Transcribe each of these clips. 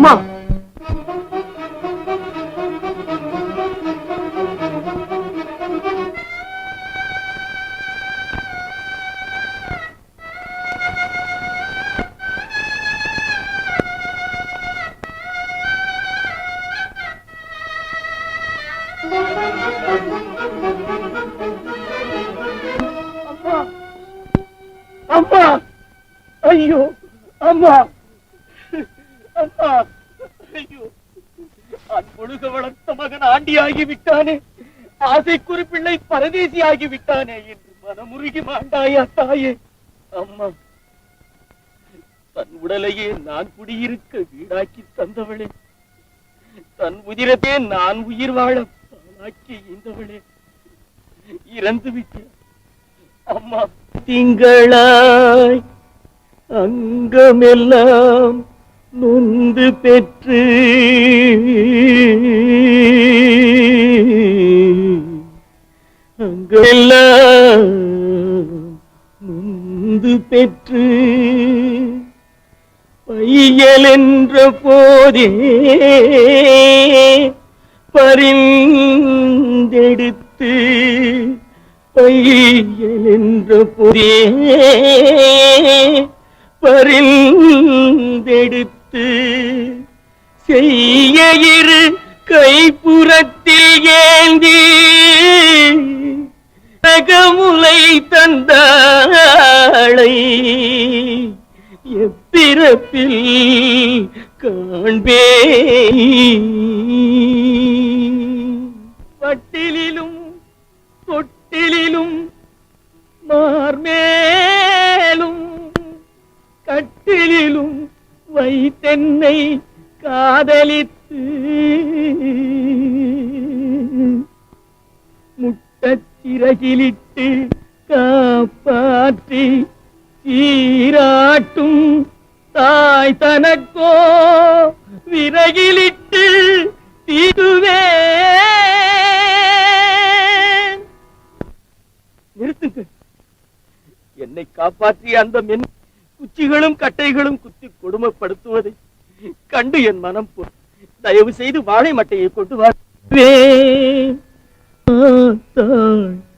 அம்மா ஆண்டியாகி விட்டானே ஆசை குறிப்பிள்ளை விட்டானே என்று மனமுருகி மாண்டாயா தாயே. அம்மா தன் உடலையே நான் குடியிருக்க வீடாக்கி தந்தவளே. தன் உதிரத்தே நான் உயிர் வாழ பாலாக்கி இறந்து விட்டேன். அம்மா திங்களாய் அங்கமெல்லாம் நொந்து பெற்று அங்கெல்லாம் நொந்து பெற்று பையல் என்ற போதே பரிந்தெடுத்து பையல் என்ற போதே பரிந்தெடுத்து செய்ய இரு கைப்புறத்தில் ஏந்தி நகமுலை தந்தாளை எப்பிறப்பில் காண்பே பட்டிலும் தொட்டிலும் மார்மேலும் கட்டிலும் வைத்தென்னை காதலித்து முட்டச் சிறகிலிட்டு காப்பாற்றி சீராட்டும் தாய் தனக்கோ விறகிலிட்டு தீதுவேன் நிறுத்துங்க என்னை காப்பாற்றிய அந்த மென் குச்சிகளும் கட்டைகளும் குத்தி கொடுமைப்படுத்துவதை கண்டு என் மனம் போ தயவு செய்து வாழை மட்டையை கொண்டு வா.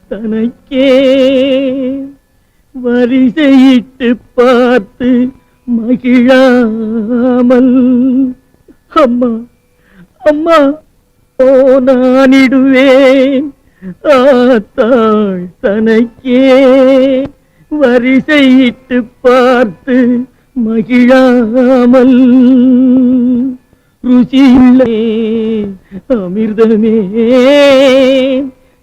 தனக்கே. வரிசையிட்டு பார்த்து மகிழாமல் அம்மா அம்மா ஓ நானிடுவேன் ஆத்தாள் தனக்கே. வரிசையிட்டு பார்த்து மகிழாமல் ருசியுள்ளே அமிர்தமே.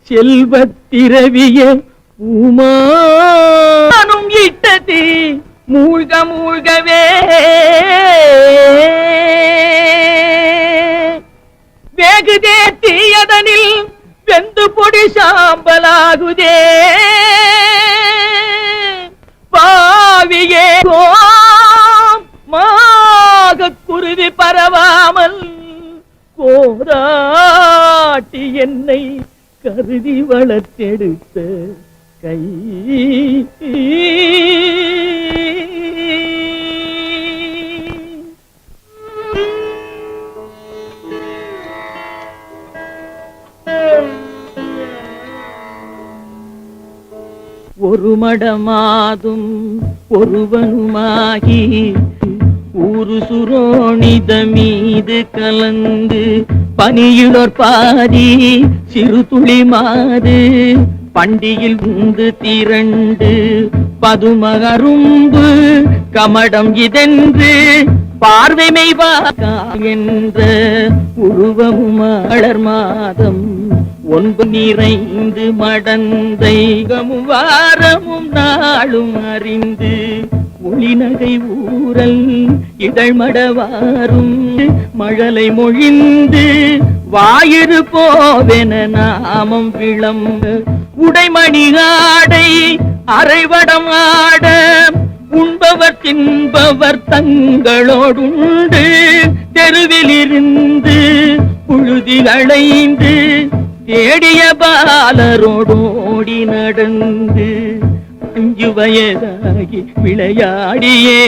செல்வத்திரவிய உமானும் இட்டதி. மூழ்க மூழ்கவே. வேகுதே தீயதனில் வெந்து பொடி சாம்பலாகுதே. பாவியே கோம் குருவி பரவாமல் கோராட்டி என்னை கருதி வளர்த்தெடுத்த கை. ஒரு மடமாதும் ஒருவனுமாகி ஊரு மீது கலந்து பனியுளோர் பாதி சிறு துளி மாது பண்டியில் உந்து திரண்டு பதுமகரும்பு கமடம் இதென்று பார்வைமை என்ற உருவமும் மலர் மாதம் ஒன்பு நிறைந்து மடந்தைகமும் வாரமும் நாளும் அறிந்து ஒளிநகை ஊரல் இதழ்மடவாரும் மழலை மொழிந்து வாயிறு போவென நாமம் விளம்ப உடைமணி ஆடை அரைவடம் ஆட உண்பவர் தின்பவர் தங்களோடுண்டு தெருவிலிருந்து புழுதி அடைந்து தேடிய பாலரோடோடி நடந்து. அஞ்சு வயதாகி விளையாடியே.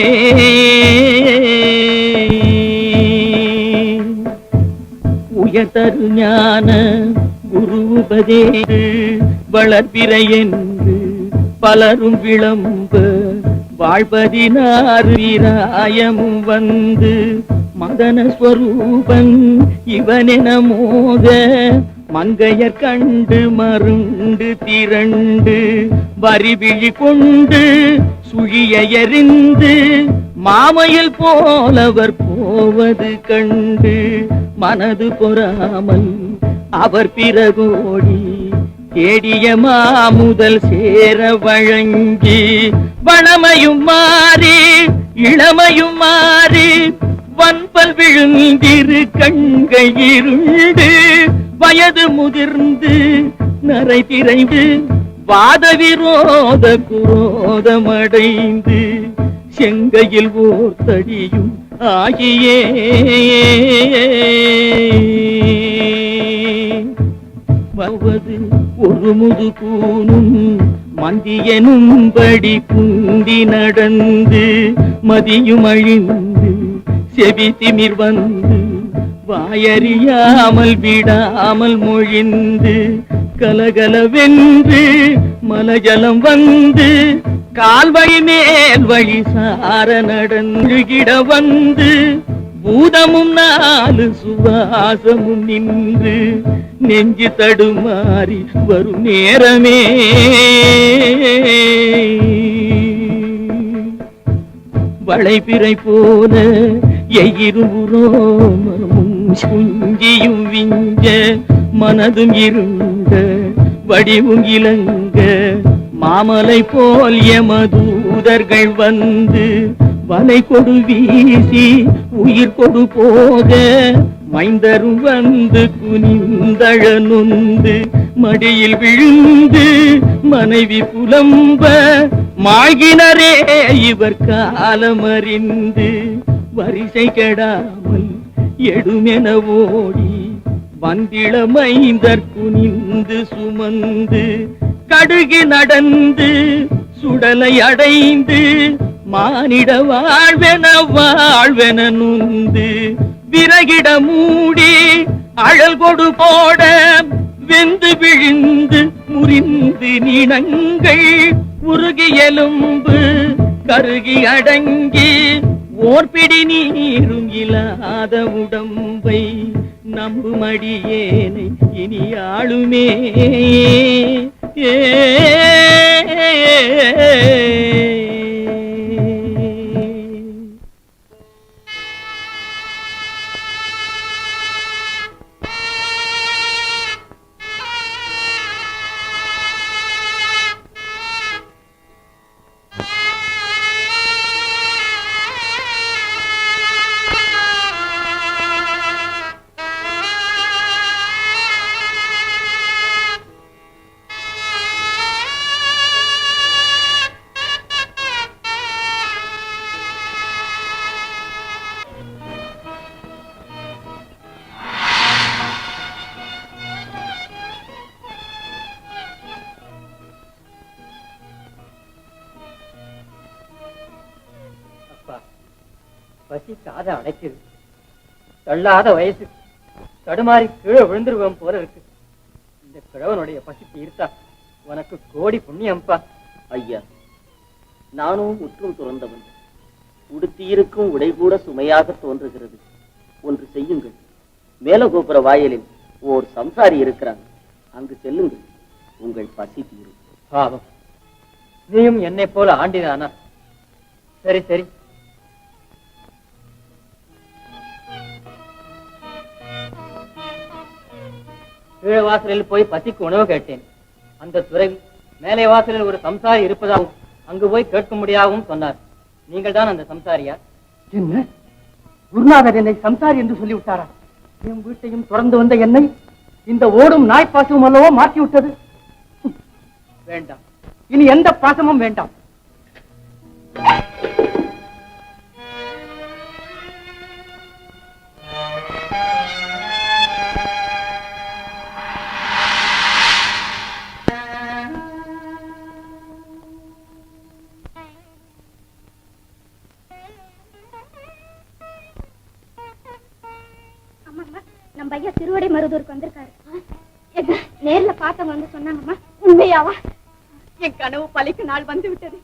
உயர்தரு ஞான குரு உபதேசு வளர்பிறை என்று பலரும் விளம்ப வாழ்பதினாறு வீராயமும் வந்து மதன ஸ்வரூபன் இவனென மோக மங்கையர் கண்டு மருண்டு திரண்டு வரிவிழி கொண்டு சுழிய எறிந்து மாமையில் போலவர் போவது கண்டு மனது பொறாமல் அவர் பிறகோடி கேடிய மாமுதல் சேர வழங்கி வளமையும் மாறி இளமையும் மாறி வன்பல் விழுந்திரு கண்கள் இருண்டு வயது முதிர்ந்து நரை திரைந்து வாத விரோத குரோதமடைந்து செங்கையில் ஓர் தடியும் ஆகியே. வருவது ஒரு முது கூனும் மந்தியனும்படி குந்தி நடந்து மதியும் அழிந்து செவி திமிர் வந்து வாயறியாமல் விடாமல் மொழிந்து கலகலவென்று மலஜலம் வந்து கால்வழி மேல் வழி சார நடந்துகிட வந்து பூதமும் நாலு சுவாசமும் நின்று நெஞ்சு தடுமாறி வரும் நேரமே. வளைபிறை போல எயிரும் எயிருபுரோமமும் சுங்கியும் விஞ்ச மனதும் இருண்ட வடிவும் இலங்க மாமலை போல் எமதூதர்கள் வந்து வலை கொடு வீசி உயிர் கொடு போக. மைந்தரும் வந்து குனிந்தழ நொந்து மடியில் விழுந்து மனைவி புலம்ப. மாகினரே இவர் காலமறிந்து வரிசை கெடாமல் எடுமென ஓடி வந்திள மைந்தர் சுமந்து கடுகு நடந்து சுடலை அடைந்து மானிட வாழ்வென வாழ்வென நுந்து விறகிட மூடி அழல் கொடு போட வெந்து விழுந்து முறிந்து நினங்கள் உருகியலும்பு கருகி அடங்கி ஓர்பிடி நீரும் இல்லாத உடம்பை நம்புமடியேனை இனி ஆளுமே ஏ காத அடைக்குது தள்ளாத வயசு. தடுமாறி கீழே விழுந்துருவோம் போல இருக்கு. இந்த கிழவனுடைய பசி தீர்த்தா. உனக்கு கோடி புண்ணியம்பா. ஐயா நானும் முற்றும் துறந்தவன். உடுத்தியிருக்கும் உடை கூட சுமையாக தோன்றுகிறது. ஒன்று செய்யுங்கள். மேலகோபுர வாயிலில் ஓர் சம்சாரி இருக்கிறான். அங்கு செல்லுங்கள். உங்கள் பசி தீரும். பாவம். நீயும் என்னை போல ஆண்டிதானா சரி சரி. கீழ வாசலில் போய் பசிக்கு உணவு கேட்டேன். அந்த துறவி மேலே வாசலில் ஒரு சம்சாரி இருப்பதாகவும் அங்கு போய் கேட்க முடியாகவும் சொன்னார். நீங்கள் தான் அந்த சம்சாரியா என்ன? குருநாதர் என்னை சம்சாரி என்று சொல்லிவிட்டாரா? என் வீட்டையும் தொடர்ந்து வந்த என்னை இந்த ஓடும் நாய் பாசமும் அல்லவோ மாற்றி விட்டது வேண்டாம். இனி எந்த பாசமும் வேண்டாம். பார்த்தவங்க வந்து சொன்னாங்கம்மா உண்மையாவா? என் கனவு பலிக்கு நாள் வந்து விட்டது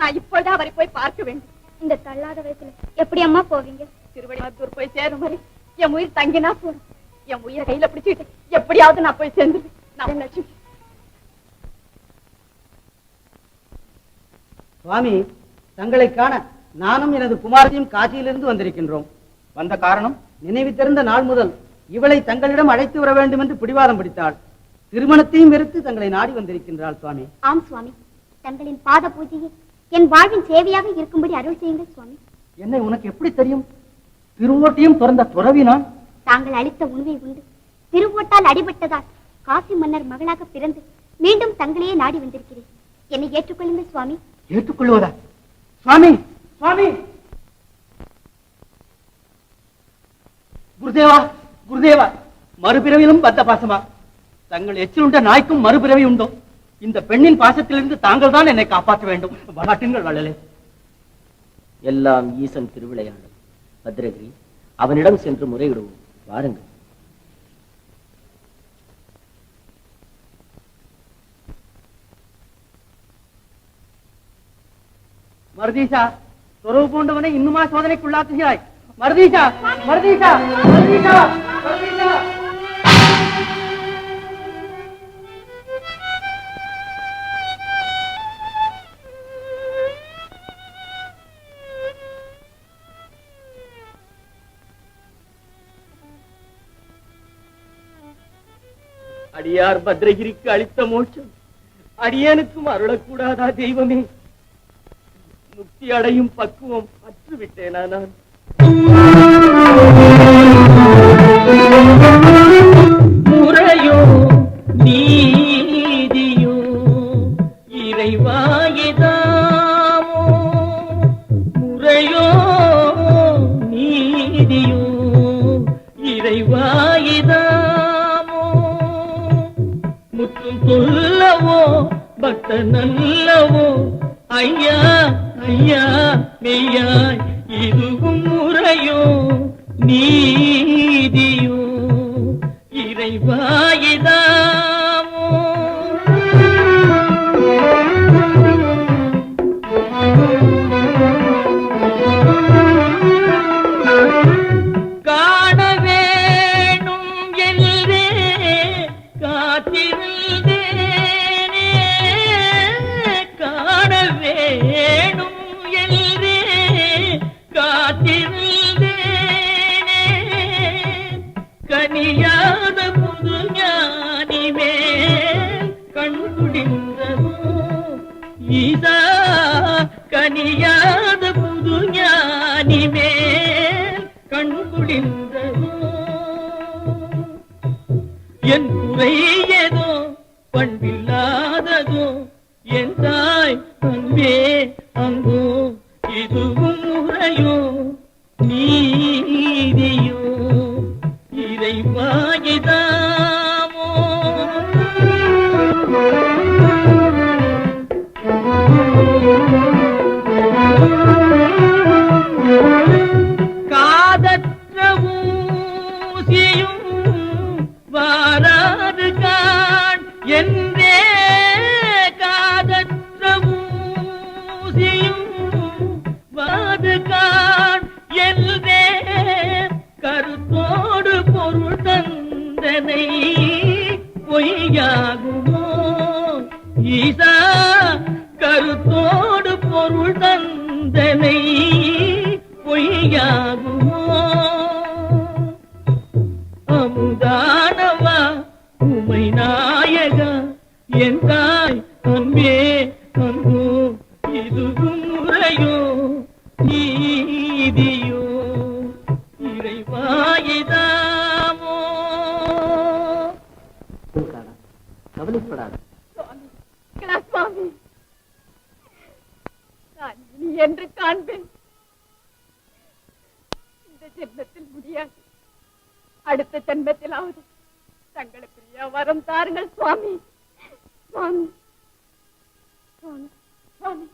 நான் இப்பொழுது அவரை போய் பார்க்க வேண்டும். இந்த தள்ளாத வயசுல எப்படி அம்மா போவீங்க? திருவடி மருதூர் போய் சேரும் வரை என் உயிர் தங்கினா போதும். என் உயிரை கையில பிடிச்சிட்டு எப்படியாவது நான் போய் சேர்ந்துருவேன் நான் லட்சுமி சுவாமி தங்களை காண நானும் எனது குமாரத்தையும் காசியிலிருந்து வந்திருக்கின்றோம். வந்த காரணம் நினைவு தெரிந்த நாள் முதல் இவளை தங்களிடம் அழைத்து வர வேண்டும் என்று பிடிவாதம் பிடித்தாள். திருமணத்தையும் வெறுத்து தங்களை நாடி வந்திருக்கின்றாள் சுவாமி. ஆம் சுவாமி. தங்களின் பாத பூஜையை என் வாழ்வின் சேவையாக இருக்கும்படி அருள் செய்யுங்கள் சுவாமி. என்னை உனக்கு எப்படி தெரியும்? திருவோட்டியும் பிறந்த துறவி நான் தாங்கள் அளித்த உணவை உண்டு. திருவோட்டால் அடிபட்டதால் காசி மன்னர் மகளாக பிறந்து மீண்டும் தங்களையே நாடி வந்திருக்கிறேன். என்னை ஏற்றுக்கொள்ளுங்கள் சுவாமி. ஏற்றுக்கொள்வதா சுவாமி சுவாமி! குருதேவா குருதேவா! மறுபிறவிலும் பத்த பாசமா? தங்கள் எச்சிலுண்ட நாய்க்கும் மறுபிறவி உண்டோ? இந்த பெண்ணின் பாசத்திலிருந்து தாங்கள் தான் என்னை காப்பாற்ற வேண்டும். வளாட்டுங்கள் வள்ளலே. எல்லாம் ஈசன் திருவிளையாடல். பத்ரகிரி அவனிடம் சென்று முறையிடுவோம். வாருங்கள். மருதீசா துறவு போன்றவனை இன்னுமா சோதனைக்குள்ளாக்குகிறாய்? மருதீசா மருதீசா மருதீசா அடியார் பத்ரகிரிக்கு அளித்த மோட்சம். அடியனுக்கும் அருளக்கூடாதா தெய்வமே? முக்தி அடையும் பக்குவம் பற்றுவிட்டேனா நான்? நல்லவோ? ஐயா ஐயா மெய்யா கண்குடிந்ததோ என் குறை ஏதோ பண்பில்லாததோ? என் தாய் அன்பே அங்கோ இதுவும் முறையோ ஞான இந்த ஜென்மத்தில் முடியாது. அடுத்த ஜென்மத்திலாவது தங்களுக்கு வரம் தாருங்கள் சுவாமி. சுவாமி. சுவாமி. சுவாமி.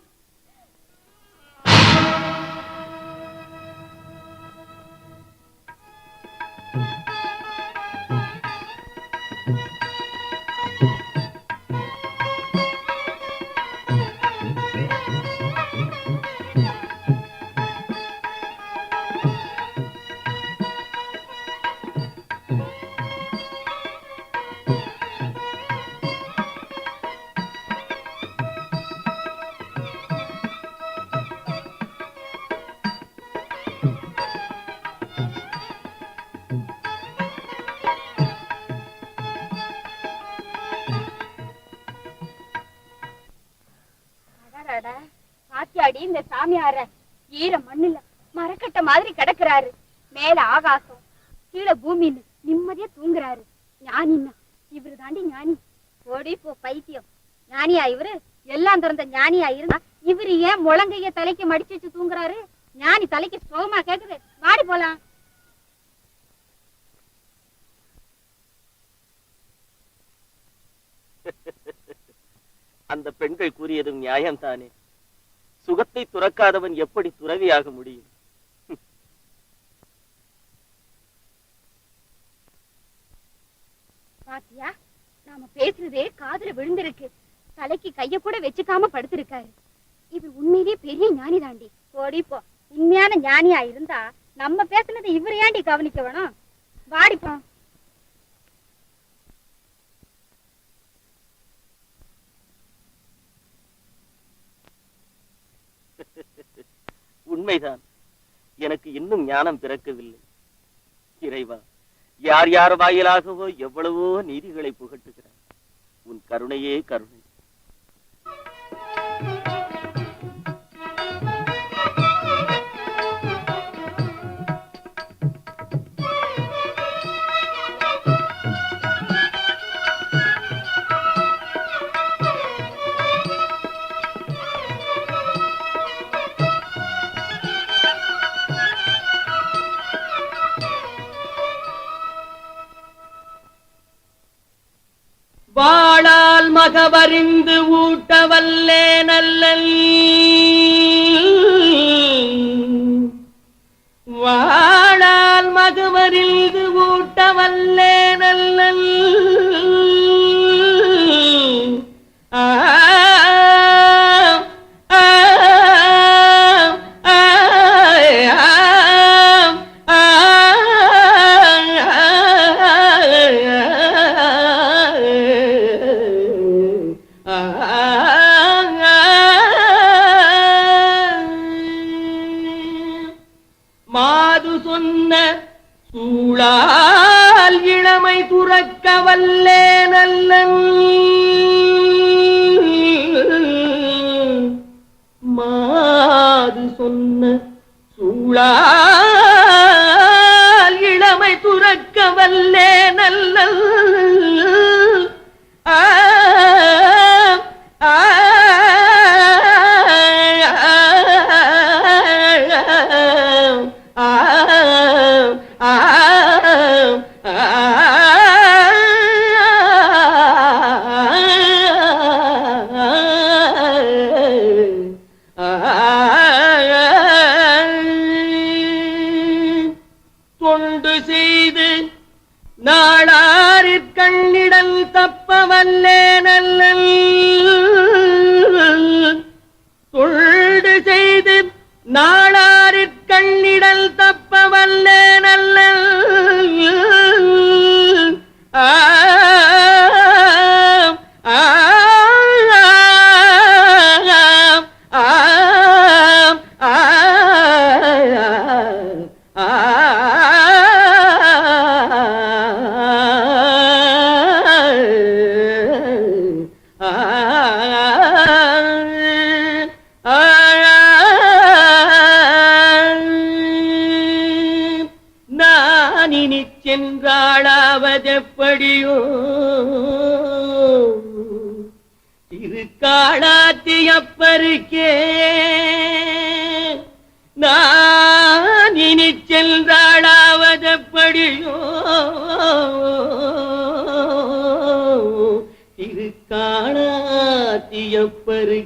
இந்த சாமியார ஈர மண்ணுல மரக்கட்ட மாதிரி கிடக்குறாரு. மேல ஆகாசம் கீழே பூமின்னு நிம்மதியா தூங்குறாரு. ஞானின்னா இவரு தாண்டி ஞானி. ஓடி போ பைத்தியம். ஞானியா இவரு? எல்லாம் திறந்த ஞானியா இருந்தா இவரு ஏன் முழங்கைய தலைக்கு மடிச்சு வச்சு தூங்குறாரு? ஞானி தலைக்கு சோகமா கேக்குது. வாடி போலாம். அந்த பெண்கள் கூறியதும் நியாயம்தானே? சுகத்தை துறக்காதவன் எப்படி துறவியாக முடியும்? பாத்தியா நாம பேசுறதே காதுல விழுந்திருக்கு. தலைக்கு கைய கூட வச்சுக்காம படுத்திருக்காரு. இது உண்மையிலேயே பெரிய ஞானி தாண்டி ஓடிப்போ உண்மையான ஞானியா இருந்தா நம்ம பேசுனதை இவர் ஏண்டி கவனிக்க வேணும். வாடிப்போம் உண்மைதான். எனக்கு இன்னும் ஞானம் பிறக்கவில்லை. இறைவா யார் யார் வாயிலாகவோ எவ்வளவோ நீதிகளை புகட்டுகிறார் உன் கருணையே கருணை. வாழால் மகவறிந்து ஊட்டவல்லே நல்லல். வாழால்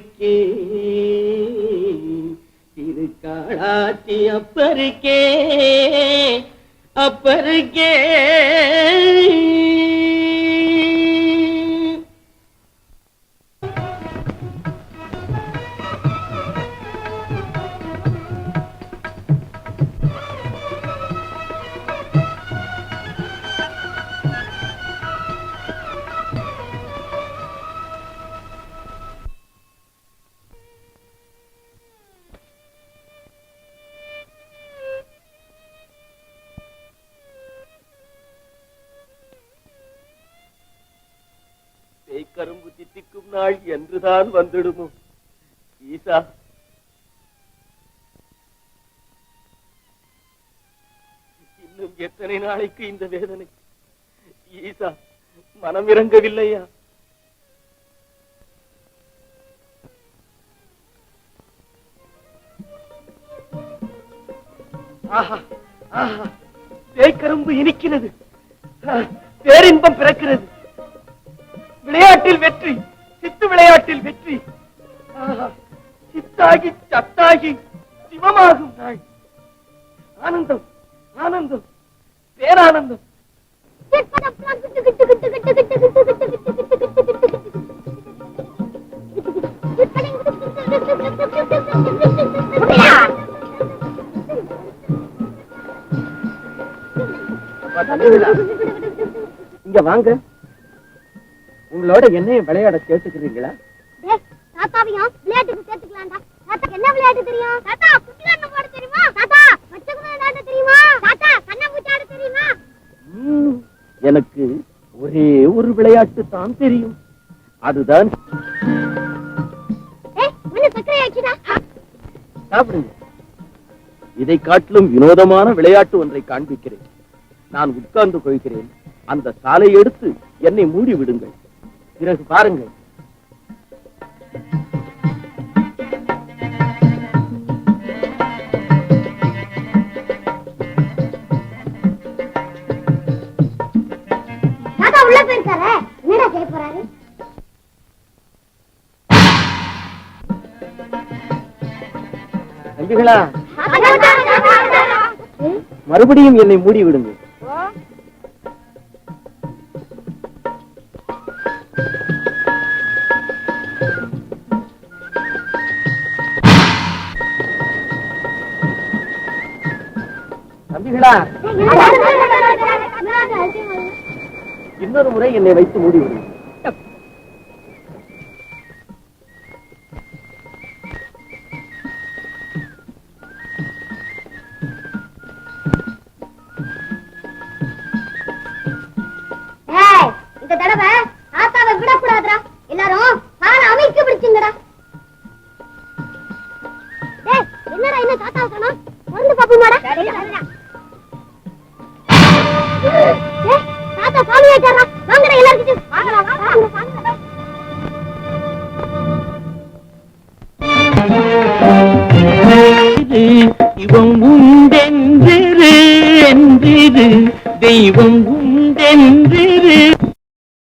திருக்காளாத்தியப்பருக்கே திருக்காளாத்தியப்பருக்கே அப்பருக்கே அப்பருக்கே. இதுதான் வந்துடுமோ? ஈசா. இன்னும் எத்தனை நாளைக்கு இந்த வேதனை? ஈசா மனம் இறங்கவில்லையா தேய்கரும்பு இனிக்கிறது. பேரின்பம் பிறக்கிறது. விளையாட்டில் வெற்றி. சித்து விளையாட்டில் வெற்றி. சித்தாகி சத்தாகி சிவமாகும் நாள் ஆனந்தம் ஆனந்தம் பேரானந்தம். இங்க வாங்க. உங்களோட என்னையும் விளையாட கேட்டுக்கிறீங்களா தாத்தாவையும் விளையாட்டுக்கு சேர்த்துக்கலாம்டா. தாத்தா என்ன விளையாட்டு தெரியும்? தாத்தா குட்டிலாட்டம் போட தெரியுமா? தாத்தா மச்சகுதிரை விளையாட தெரியுமா? தாத்தா எனக்கு ஒரே ஒரு விளையாட்டு தான் தெரியும். அதுதான் சாப்பிடுங்க. இதை காட்டிலும் வினோதமான விளையாட்டு ஒன்றை காண்பிக்கிறேன். நான் உட்கார்ந்து கொள்கிறேன். அந்த சாலை எடுத்து என்னை மூடி விடுங்கள் பிறகு பாருங்கள். மறுபடியும் என்னை மூடி விடுங்கள்